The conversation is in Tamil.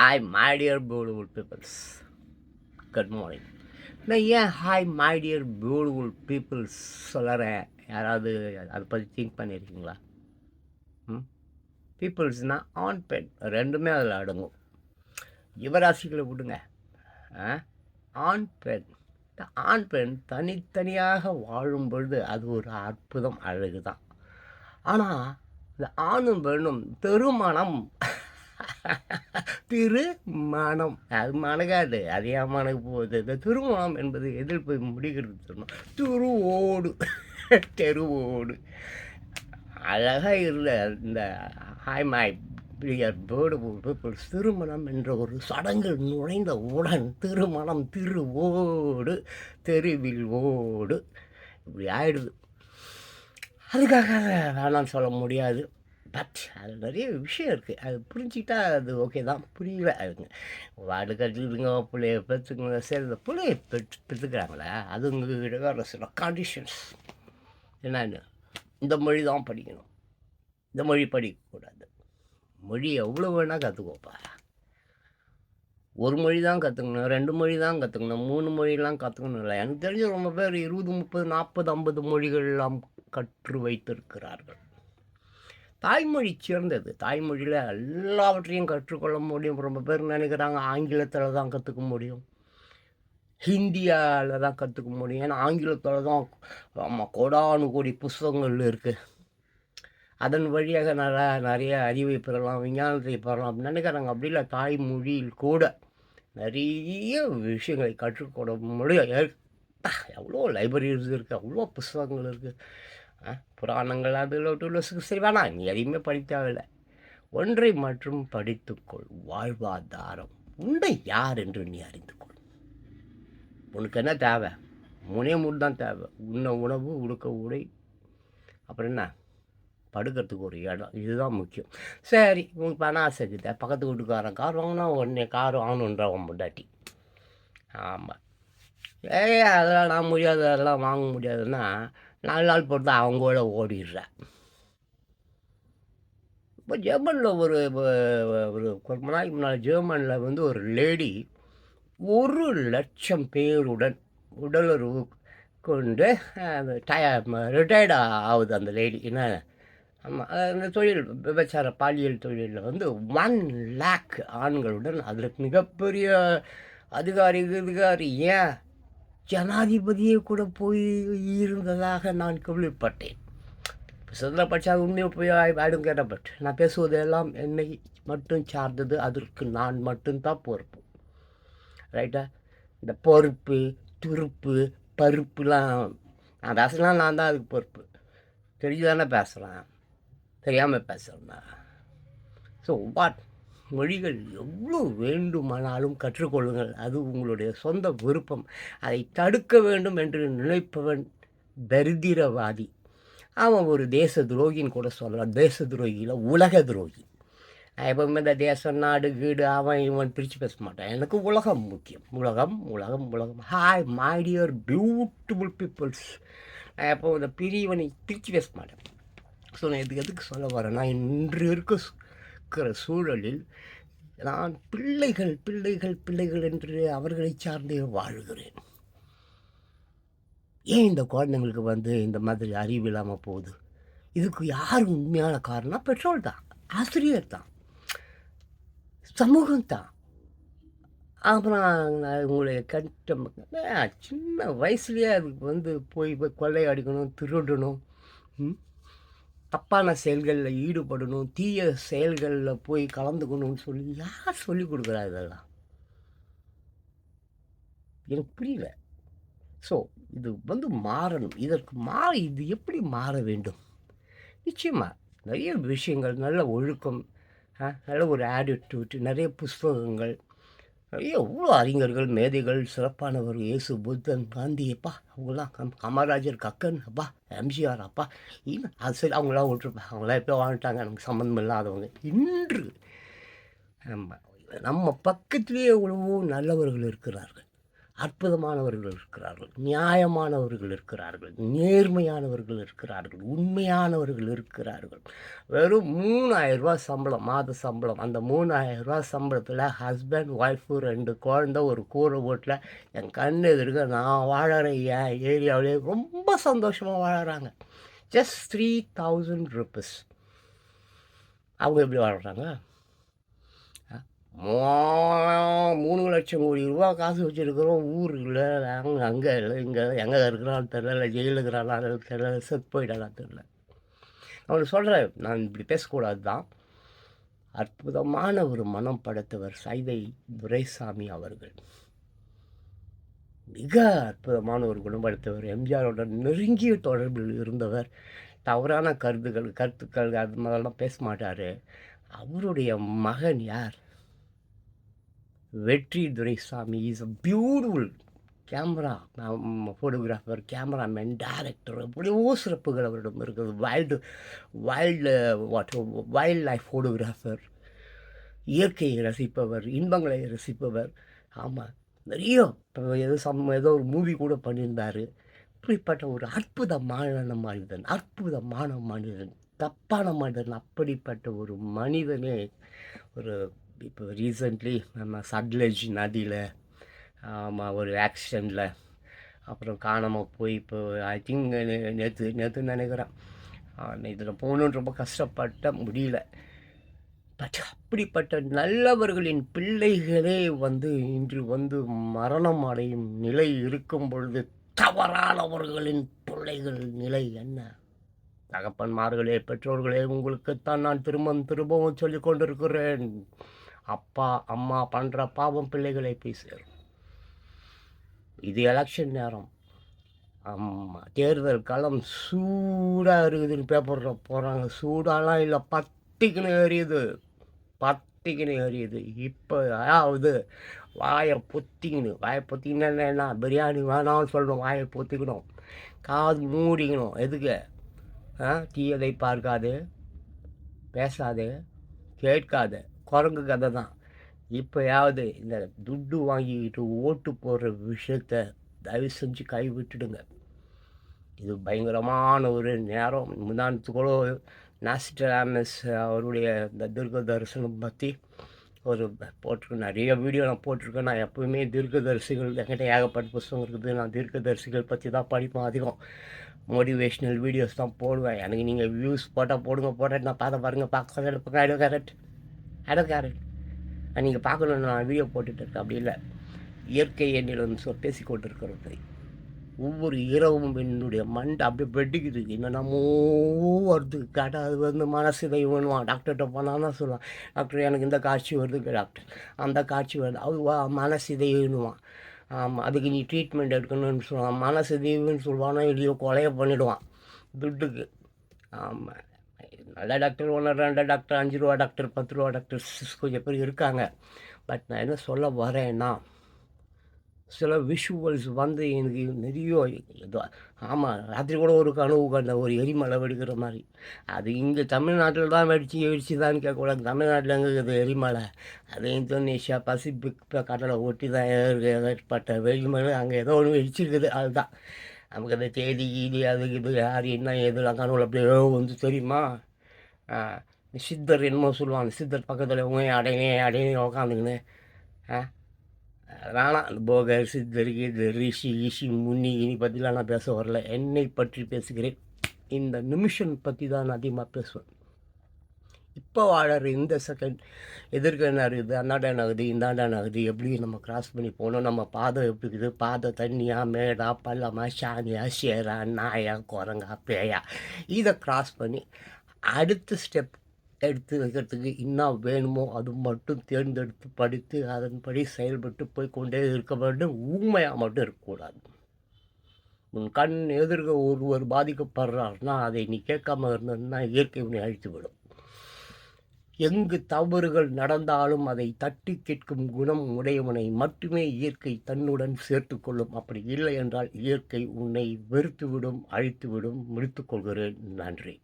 Hi my dear beautiful peoples good morning நான் ஏன் hi my dear beautiful peoples சொல்கிறேன் யாராவது அதை பற்றி திங்க் பண்ணியிருக்கீங்களா? ம்? பீப்புள்ஸ்னால் ஆண் பெண். ரெண்டுமே அதில் அடங்கும். யுவராசிகளை விடுங்க. ஆ? ஆண் பெண். ஆண் பெண் தனித்தனியாக வாழும் பொழுது அது ஒரு அற்புதம் அழகு தான் ஆனால் இந்த ஆணும் பெண்ணும் திருமணம் திருமணம். அது மணகாது அது ஏன் மணக்கு போகுது? இந்த திருமணம் என்பது எதில் போய் முடிகிறது சொன்னோம் துருவோடு. தெருவோடு. அழகாக இருந்த இந்த hi my prior bird people திருமணம் என்ற ஒரு சடங்கில் நுழைந்த உடன் திருமணம் திருவோடு தெருவில் ஓடு. இப்படி ஆயிடுது. அதுக்காக வேணாம் சொல்ல முடியாது. பட் அது நிறைய விஷயம் இருக்குது அது புரிஞ்சுக்கிட்டா அது ஓகே தான். புரியல அதுங்க வாடு கட்டிடுங்க பிள்ளைய பெற்றுக்குங்க சரி இந்த பிள்ளைய பெற்று பெற்றுக்கிறாங்களே அது உங்ககிட்ட வேறு சில கண்டிஷன்ஸ் என்னன்னு. இந்த மொழி தான் படிக்கணும். இந்த மொழி படிக்கக்கூடாது. மொழி எவ்வளோ வேணால் கற்றுக்கோப்பா ஒரு மொழி தான் கற்றுக்கணும் ரெண்டு மொழி தான் கற்றுக்கணும் மூணு மொழிலாம் கற்றுக்கணும் இல்லை. எனக்கு தெரிஞ்ச ரொம்ப பேர் இருபது முப்பது நாற்பது ஐம்பது மொழிகள் எல்லாம் கற்று வைத்திருக்கிறார்கள். தாய்மொழி சிறந்தது. தாய்மொழியில் எல்லாவற்றையும் கற்றுக்கொள்ள முடியும். ரொம்ப பேர் நினைக்கிறாங்க ஆங்கிலத்தில் தான் கற்றுக்க முடியும். ஹிந்தியாவில் தான் கற்றுக்க முடியும். ஏன்னா ஆங்கிலத்தில் தான் ஆமாம் கோடானு கோடி புஸ்தகங்கள் இருக்குது அதன் வழியாக நல்லா நிறைய அறிவை பெறலாம் விஞ்ஞானத்தை பெறலாம். அப்படின்னு நினைக்கிறாங்க. அப்படி இல்லை தாய்மொழியில் கூட நிறைய விஷயங்களை கற்றுக்கொள்ள முடியும். எவ்வளோ லைப்ரரிஸ் இருக்குது அவ்வளோ புஸ்தகங்கள் இருக்குது புராணங்கள் அதில் சரிவானா சரி வேணாம் நீ எதையுமே படிக்க தேவையில்லை ஒன்றை மற்றும் படித்துக்கொள் வாழ்வாதாரம். உண்டை யார் என்று நீ அறிந்து கொள் உனக்கு என்ன தேவை? மூணே மூணு தான் தேவை. உண்ண உணவு உடுக்க உடை. அப்புறம் என்ன? படுக்கிறதுக்கு ஒரு இடம். இதுதான் முக்கியம். சரி உனக்கு பணம் ஆசை இருக்குது. பக்கத்து வீட்டுக்காரன் கார் வாங்கினா உடனே கார் வாங்கணுன்றவன் முண்டாட்டி ஆமாம். ஏய் அதெல்லாம் நான் முடியாது. அதெல்லாம் வாங்க முடியாதுன்னா நாலு நாள் போட்டு அவங்களோட ஓடிடுறேன். இப்போ ஜெர்மனில் ஒரு ஒரு- கொஞ்ச நாளைக்கு முன்னால் ஜெர்மனில் வந்து ஒரு லேடி ஒரு லட்சம் பேருடன் உடலுறவு கொண்டு டய ரிட்டையர்ட் ஆகுது அந்த லேடி. என்ன? ஆமாம் அந்த தொழில் விபச்சார பாலியல் தொழிலில் வந்து ஒன் லேக் ஆண்களுடன் அதில் மிகப்பெரிய அதிகாரி அதிகாரி ஏன் ஜனாதிபதியே கூட போய் இருந்ததாக நான் கேள்விப்பட்டேன் புத்தகத்தில் உண்மையை போய் ஆயிடும் கேட்டப்பட் நான் பேசுவதெல்லாம் என்னை மட்டும் சார்ந்தது அதற்கு நான் மட்டும்தான் பொறுப்பு. ரைட்டா இந்த பொறுப்பு துருப்பு பருப்புலாம் நான் பேசலாம் நான் தான் அதுக்கு பொறுப்பு. தெரிஞ்சுதானே பேசுகிறேன் தெரியாமல் பேசுகிறேன்னா ஸோ வாட் மொழிகள் எவ்வளோ வேண்டுமானாலும் கற்றுக்கொள்ளுங்கள். அது உங்களுடைய சொந்த விருப்பம். அதை தடுக்க வேண்டும் என்று நினைப்பவன் தரித்திரவாதி. அவன் ஒரு தேச துரோகின்னு கூட சொல்லலாம். தேச துரோகியில் உலக துரோகி. நான் எப்பவுமே இந்த தேசம் நாடு வீடு அவன் இவன் பிரித்து பேச மாட்டான். எனக்கு உலகம் முக்கியம். உலகம் உலகம் உலகம். Hi my dear beautiful peoples நான் எப்போ இந்த பிரிவனை பிரித்து பேச மாட்டேன். ஸோ நான் இதுக்கு எதுக்கு சொல்ல வரேன்னா இன்று இருக்க இருக்கிற சூழலில் நான் பிள்ளைகள் பிள்ளைகள் பிள்ளைகள் என்று அவர்களை சார்ந்தே வாழ்கிறேன். ஏன் இந்த குழந்தைங்களுக்கு வந்து இந்த மாதிரி அறிவு இல்லாமல் போகுது? இதுக்கு யார் உண்மையான காரணம் பெட்ரோல் தான் ஆசிரியர் தான் சமூகம் தான். அப்புறம் நான் உங்களுடைய கட்டம் சின்ன வயசுலேயே அதுக்கு வந்து போய் போய் கொள்ளை அடிக்கணும் திருடணும் ம்? தப்பான செயல்களில் ஈடுபடணும் தீய செயல்களில் போய் கலந்துக்கணும்னு சொல்லி யார் சொல்லி கொடுக்குறா இதெல்லாம்? எனக்கு புரியல. ஸோ இது வந்து மாறணும். இதற்கு மாற இது எப்படி மாற வேண்டும்? நிச்சயமாக நிறைய விஷயங்கள் நல்ல ஒழுக்கம் நல்ல ஒரு ஆட்டிடியூட் நிறைய புஸ்தகங்கள் எவ்வளோ அறிஞர்கள் மேதைகள் சிறப்பானவர் இயேசு புத்தன் காந்தி அப்பா அவங்களாம் கம் காமராஜர் கக்கன் அப்பா எம்ஜிஆர் அப்பா இன்னும் அது சரி அவங்களாம் விட்டுருப்பேன். அவங்களாம் எப்போ வாழ்ந்துட்டாங்க நமக்கு சம்மந்தம் இல்லாதவங்க. இன்று நம்ம நம்ம பக்கத்துலேயே எவ்வளவோ நல்லவர்கள் இருக்கிறார்கள். அற்புதமானவர்கள் இருக்கிறார்கள் நியாயமானவர்கள் இருக்கிறார்கள் நேர்மையானவர்கள் இருக்கிறார்கள் உண்மையானவர்கள் இருக்கிறார்கள். வெறும் மூணாயிரம் சம்பளம் மாத சம்பளம். அந்த மூணாயிரம் சம்பளத்தில் ஹஸ்பண்ட் ஒய்ஃபு ரெண்டு குழந்த ஒரு கூரை ஓட்டில் என் கண் எதிர்க்க நான் வாழறேன். என் ஏரியாவிலே ரொம்ப சந்தோஷமாக வாழறாங்க. ஜஸ்ட் த்ரீ தௌசண்ட் ருபீஸ் அவங்க எப்படி வாழ்கிறாங்க மூணு லட்சம் கோடி ரூபா காசு வச்சுருக்கிறோம். ஊரில் அங்கே அங்கே இல்லை இங்கே எங்கே இருக்கிறான்னு தெரில ஜெயிலில் இருக்கிறான்னு தெரில செத்து போயிட்டாலும் தெரில அவனுக்கு சொல்கிறேன் நான் இப்படி பேசக்கூடாது தான் அற்புதமான ஒரு மனம் படைத்தவர் சைதை துரைசாமி அவர்கள். மிக அற்புதமான ஒரு குணப்படுத்தவர் எம்ஜிஆரோட நெருங்கிய தொடர்பில் இருந்தவர். தவறான கருத்துக்கள் கருத்துக்கள் அது மாதிரிலாம் பேச மாட்டார். அவருடைய மகன் யார்? Vetri Duraisamy is a beautiful camera photographer cameraman director எவ்வளவோ சிறப்புகள் அவரிடம் இருக்குது. Wild wild what wild life photographer இயற்கையை ரசிப்பவர் இன்பங்களை ரசிப்பவர். ஆமாம் நிறைய இப்போ ஏதோ சம் ஏதோ ஒரு மூவி கூட பண்ணியிருந்தார். இப்படிப்பட்ட ஒரு அற்புதமான மனிதன் அற்புதமான மனிதன் தப்பான மனிதன் அப்படிப்பட்ட ஒரு மனிதனே ஒரு இப்போ ரீசெண்ட்லி நம்ம சட்லஜ் நதியில் ஆமாம் ஒரு ஆக்சிடெண்ட்டில் அப்புறம் காணாமல் போய் இப்போ ஐ திங்க் நேற்று நேற்று நினைக்கிறேன். இதில் போகணுன்னு ரொம்ப கஷ்டப்பட்ட முடியல. பட் அப்படிப்பட்ட நல்லவர்களின் பிள்ளைகளே வந்து இன்று வந்து மரணம் அடையும் நிலை இருக்கும் பொழுது தவறானவர்களின் பிள்ளைகள் நிலை என்ன? தகப்பன்மார்களே பெற்றோர்களே உங்களுக்குத்தான் நான் திரும்பவும் திரும்பவும் சொல்லிக் கொண்டிருக்கிறேன். அப்பா அம்மா பண்ணுற பாவம் பிள்ளைகளை போய் சேரும். இது எலெக்ஷன் நேரம். ஆமாம் தேர்தல் களம் சூடாக இருக்குதுன்னு பேப்பரில் போகிறாங்க சூடாலாம் இல்லை பத்திக்குன்னு எரியுது. பத்திக்குன்னு எரியுது. இப்போ அதாவது வாயை பொத்திக்கணும் வாயை பொத்திக்கணும் என்ன பிரியாணி வேணாம்னு சொல்லணும் வாயை பொத்திக்கணும். காது மூடிக்கணும். எதுக்கு? ஆ? தீயதை பார்க்காது. பேசாது. கேட்காது. குரங்கு கதை தான். இப்போயாவது இந்த துட்டு வாங்கிக்கிட்டு ஓட்டு போடுற விஷயத்த தயவு செஞ்சு கை விட்டுடுங்க. இது பயங்கரமான ஒரு நேரம். முந்தானத்துக்குள்ள கூட நாஸ்டராமஸ் அவருடைய இந்த துர்க தரிசனம் பற்றி ஒரு போட்டிருக்கேன் நிறைய வீடியோ நான் போட்டிருக்கேன். நான் எப்போவுமே தீர்க்கதரிசிகள் என்கிட்ட ஏகப்பட்ட புஸ்தகம் இருக்குது. நான் தீர்க்கதரிசிகள் பற்றி தான் படிப்பேன் அதிகம். மோட்டிவேஷ்னல் வீடியோஸ் தான் போடுவேன். எனக்கு நீங்கள் வியூஸ் போட்டால் போடுங்க போட்டேன் நான் பார்த்த பாருங்கள் பார்க்க கரெக்ட் இடக்காரு நீங்கள் பார்க்கணும் நான் வீடியோ போட்டுட்டு இருக்கேன். அப்படி இல்லை. இயற்கை எண்ணிலும் சொல் பேசி கொண்டிருக்கிறது. ஒவ்வொரு இரவும் என்னுடைய மண்டை அப்படியே வெட்டிக்குது என்னென்னமோ வருது. கேட்டால் அது வந்து மனசு தெய்வம்னுவான் டாக்டர்கிட்ட போனால் தான் சொல்லுவான். டாக்டர் எனக்கு இந்த காட்சி வருது டாக்டர் அந்த காட்சி வருது. அது வா மனசு தெய்வனுவான் ஆமாம் அதுக்கு நீ ட்ரீட்மெண்ட் எடுக்கணும்னு சொல்லுவான். மனசு தெய்வம்னு சொல்லுவானோ இல்லையோ கொலையை பண்ணிவிடுவான் துட்டுக்கு. ஆமாம் நல்ல டாக்டர் ஒன்று ரெண்டு டாக்டர் அஞ்சு ரூபா டாக்டர் பத்து ரூபா டாக்டர் கொஞ்சம் பேர் இருக்காங்க. பட் நான் என்ன சொல்ல வரேன்னா சில விஷுவல்ஸ் வந்து எனக்கு நிறைய ஏதோ ஆமாம் ராத்திரி கூட ஒரு கனவு கண்ட ஒரு எரிமலை வெடிக்கிற மாதிரி. அது இங்கே தமிழ்நாட்டில் தான் வெடிச்சு வெடிச்சு தான் கேட்கக்கூடாது. தமிழ்நாட்டில் எங்கே இருக்குது எரிமலை? அது இந்தோனேஷியா பசிபிக் கடலை ஒட்டி தான் ஏற்பட்ட வெடிமலை. அங்கே ஏதோ ஒன்று வெடிச்சிருக்குது அதுதான். நமக்கு அந்த தேதி கீதி அது இது யார் என்ன எதுலாம் கனவுல அப்படியே வந்து தெரியுமா? சித்தர் என்னமோ சொல்லுவாங்க சித்தர் பக்கத்தில் உங்க அடையினே அடையினே உக்காந்துக்கின்னு ஆ வேணாம் அந்த போகர் சித்தர் கீதர் ரிஷி ஈஷி முன்னி இனி பற்றிலாம் நான் பேச வரல. என்னை பற்றி பேசுகிறேன். இந்த நிமிஷம் பற்றி தான் நான் அதிகமாக பேசுவேன். இப்போ வாழற இந்த செகண்ட் எதிர்க்க என்ன இருக்குது? அந்தாண்ட என்ன ஆகுது? இந்தாண்ட ஆகுது? எப்படி நம்ம கிராஸ் பண்ணி போகணும். நம்ம பாதம் எப்படி இருக்குது? பாதை தண்ணியா மேடா பள்ளமா சாணியா சேரா நாயா குரங்கா பேயா? இதை கிராஸ் பண்ணி அடுத்த ஸ்டெப் எடுத்து வைக்கிறதுக்கு என்ன வேணுமோ அது மட்டும் தேர்ந்தெடுத்து படித்து அதன்படி செயல்பட்டு போய் கொண்டே இருக்க வேண்டும். ஊமையாக மட்டும் இருக்கக்கூடாது. உன் கண் எதிர்க ஒருவர் பாதிக்கப்படுறாருன்னா அதை நீ கேட்காம இருந்ததுன்னா இயற்கை உன்னை அழித்து விடும் எங்கு தவறுகள் நடந்தாலும் அதை தட்டி கேட்கும் குணம் உடையவனை மட்டுமே இயற்கை தன்னுடன் சேர்த்து கொள்ளும் அப்படி இல்லை என்றால் இயற்கை உன்னை வெறுத்துவிடும் அழித்துவிடும். முடித்துக்கொள்கிறேன் நன்றி.